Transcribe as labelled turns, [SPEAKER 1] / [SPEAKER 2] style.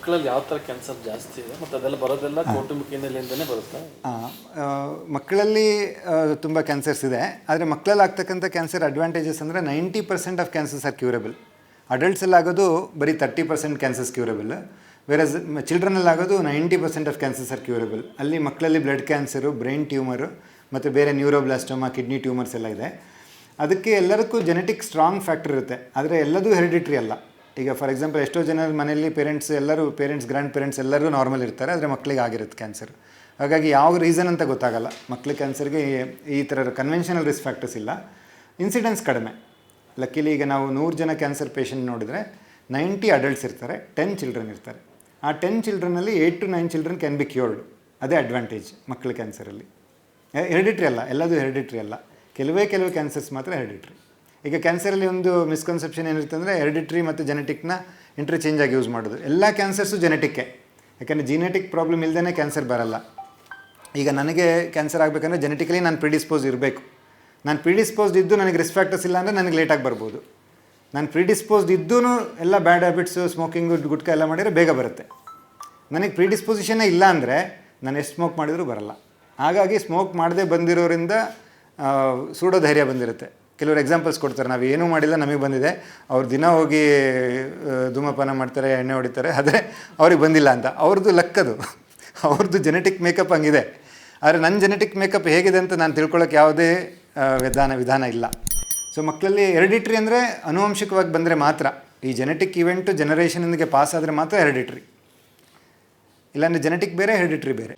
[SPEAKER 1] ಮಕ್ಕಳಲ್ಲಿ ಯಾವ ಥರ ಕ್ಯಾನ್ಸರ್ ಜಾಸ್ತಿ ಇದೆ ಮತ್ತು ಅದೆಲ್ಲ ಬರೋದೆಲ್ಲ ಕೌಟುಂಬಿಕ ಹಿನ್ನೆಲೆಯಿಂದನೇ ಬರುತ್ತೆ?
[SPEAKER 2] ಮಕ್ಕಳಲ್ಲಿ ತುಂಬ ಕ್ಯಾನ್ಸರ್ಸ್ ಇದೆ. ಆದರೆ ಮಕ್ಕಳಲ್ಲಿ ಆಗ್ತಕ್ಕಂಥ ಕ್ಯಾನ್ಸರ್ ಅಡ್ವಾಂಟೇಜಸ್ ಅಂದರೆ ninety percent of cancers are curable ಅಡಲ್ಟ್ಸಲ್ಲಿ ಆಗೋದು ಬರೀ thirty percent cancers curable whereas ಚಿಲ್ಡ್ರನಲ್ಲಿ ಆಗೋದು ninety percent of cancers are curable ಅಲ್ಲಿ ಮಕ್ಕಳಲ್ಲಿ ಬ್ಲಡ್ ಕ್ಯಾನ್ಸರು ಬ್ರೈನ್ ಟ್ಯೂಮರು ಮತ್ತು ಬೇರೆ ನ್ಯೂರೋಬ್ಲಾಸ್ಟೋಮಾ ಕಿಡ್ನಿ ಟ್ಯೂಮರ್ಸ್ ಎಲ್ಲ ಇದೆ. ಅದಕ್ಕೆ ಎಲ್ಲರಿಗೂ ಜೆನೆಟಿಕ್ ಸ್ಟ್ರಾಂಗ್ ಫ್ಯಾಕ್ಟರ್ ಇರುತ್ತೆ. ಆದರೆ ಎಲ್ಲದೂ ಹೆರಿಡಿಟ್ರಿ ಅಲ್ಲ. ಈಗ ಫಾರ್ ಎಕ್ಸಾಂಪಲ್ ಎಷ್ಟೋ ಜನ ಮನೆಯಲ್ಲಿ ಪೇರೆಂಟ್ಸ್ ಎಲ್ಲರೂ ಪೇರೆಂಟ್ಸ್ ಗ್ರ್ಯಾಂಡ್ ಪೇರೆಂಟ್ಸ್ ಎಲ್ಲರೂ ನಾರ್ಮಲ್ ಇರ್ತಾರೆ, ಆದರೆ ಮಕ್ಕಳಿಗೆ ಆಗಿರುತ್ತೆ ಕ್ಯಾನ್ಸರ್ ಹಾಗಾಗಿ ಯಾವ ರೀಸನ್ ಅಂತ ಗೊತ್ತಾಗಲ್ಲ. ಮಕ್ಕಳ ಕ್ಯಾನ್ಸರ್ಗೆ ಈ ಥರ ಕನ್ವೆನ್ಷನಲ್ ರಿಸ್ಕ್ ಫ್ಯಾಕ್ಟರ್ಸ್ ಇಲ್ಲ. ಇನ್ಸಿಡೆನ್ಸ್ ಕಡಿಮೆ. ಲಕ್ಕಿಲಿ ಈಗ ನಾವು ನೂರು ಜನ ಕ್ಯಾನ್ಸರ್ ಪೇಷಂಟ್ ನೋಡಿದರೆ ನೈಂಟಿ ಅಡಲ್ಟ್ಸ್ ಇರ್ತಾರೆ ಟೆನ್ ಚಿಲ್ಡ್ರನ್ ಇರ್ತಾರೆ. ಆ ten ಚಿಲ್ಡ್ರನಲ್ಲಿ eight to nine children can be cured ಅದೇ ಅಡ್ವಾಂಟೇಜ್ ಮಕ್ಕಳ ಕ್ಯಾನ್ಸರಲ್ಲಿ ಹೆರಿಡಿಟ್ರಿ ಅಲ್ಲ, ಎಲ್ಲದೂ ಹೆರಿಡಿಟ್ರಿ ಅಲ್ಲ. ಕೆಲವೇ ಕೆಲವು ಕ್ಯಾನ್ಸರ್ಸ್ ಮಾತ್ರ ಹೆರಿಡಿಟ್ರಿ ಈಗ ಕ್ಯಾನ್ಸರಲ್ಲಿ ಒಂದು ಮಿಸ್ಕನ್ಸೆಪ್ಷನ್ ಏನಿರುತ್ತೆ ಅಂದರೆ ಎರಡಿಟ್ರಿ ಮತ್ತು ಜೆನೆಟಿಕ್ನ ಇಂಟರ್ಚೇಂಜ್ ಆಗಿ ಯೂಸ್ ಮಾಡೋದು. ಎಲ್ಲ ಕ್ಯಾನ್ಸರ್ಸು ಜೆನೆಟಿಕ್ಕೆ ಯಾಕೆಂದರೆ ಜೀನೆಟಿಕ್ ಪ್ರಾಬ್ಲಮ್ ಇಲ್ಲದೇ ಕ್ಯಾನ್ಸರ್ ಬರಲ್ಲ. ಈಗ ನನಗೆ ಕ್ಯಾನ್ಸರ್ ಆಗಬೇಕಂದ್ರೆ ಜೆನೆಟಿಕಲಿ ನಾನು ಪ್ರಿಡಿಸ್ಪೋಸ್ ಇರಬೇಕು. ನಾನು ಪ್ರಿಡಿಸ್ಪೋಸ್ಡ್ ಇದ್ದು ನನಗೆ ರಿಸ್ಕ್ ಫ್ಯಾಕ್ಟರ್ಸ್ ಇಲ್ಲ ಅಂದರೆ ನನಗೆ ಲೇಟಾಗಿ ಬರ್ಬೋದು. ನಾನು ಪ್ರಿಡಿಸ್ಪೋಸ್ಡ್ ಇದ್ದೂ ಎಲ್ಲ ಬ್ಯಾಡ್ ಹ್ಯಾಬಿಟ್ಸು ಸ್ಮೋಕಿಂಗು ಗುಟ್ಕ ಎಲ್ಲ ಮಾಡಿದರೆ ಬೇಗ ಬರುತ್ತೆ. ನನಗೆ ಪ್ರಿಡಿಸ್ಪೊಸಿಷನ್ನೇ ಇಲ್ಲ ಅಂದರೆ ನಾನು ಎಷ್ಟು ಸ್ಮೋಕ್ ಮಾಡಿದರೂ ಬರಲ್ಲ. ಹಾಗಾಗಿ ಸ್ಮೋಕ್ ಮಾಡದೆ ಬಂದಿರೋರಿಂದ ಸುಡೋ ಧೈರ್ಯ ಬಂದಿರುತ್ತೆ. ಕೆಲವರು ಎಕ್ಸಾಂಪಲ್ಸ್ ಕೊಡ್ತಾರೆ. ನಾವು ಏನೂ ಮಾಡಿಲ್ಲ, ನಮಗೆ ಬಂದಿದೆ. ಅವ್ರು ದಿನ ಹೋಗಿ ಧೂಮಪಾನ ಮಾಡ್ತಾರೆ, ಎಣ್ಣೆ ಹೊಡಿತಾರೆ. ಆದರೆ ಅವ್ರಿಗೆ ಬಂದಿಲ್ಲ ಅಂತ. ಅವ್ರದ್ದು ಲಕ್ಕದು ಅವ್ರದ್ದು ಜೆನೆಟಿಕ್ ಮೇಕಪ್ ಹಂಗಿದೆ. ಆದರೆ ನನ್ನ ಜೆನೆಟಿಕ್ ಮೇಕಪ್ ಹೇಗಿದೆ ಅಂತ ನಾನು ತಿಳ್ಕೊಳ್ಳೋಕೆ ಯಾವುದೇ ವಿಧಾನ ವಿಧಾನ ಇಲ್ಲ. ಸೊ ಮಕ್ಕಳಲ್ಲಿ ಹೆರಿಡಿಟ್ರಿ ಅಂದರೆ ಅನುವಂಶಿಕವಾಗಿ ಬಂದರೆ ಮಾತ್ರ. ಈ ಜೆನೆಟಿಕ್ ಇವೆಂಟು ಜನರೇಷನ್ಗೆ ಪಾಸ್ ಆದರೆ ಮಾತ್ರ ಹೆರಿಡಿಟ್ರಿ ಇಲ್ಲಾಂದರೆ ಜೆನೆಟಿಕ್ ಬೇರೆ ಹೆರಿಡಿಟ್ರಿ ಬೇರೆ.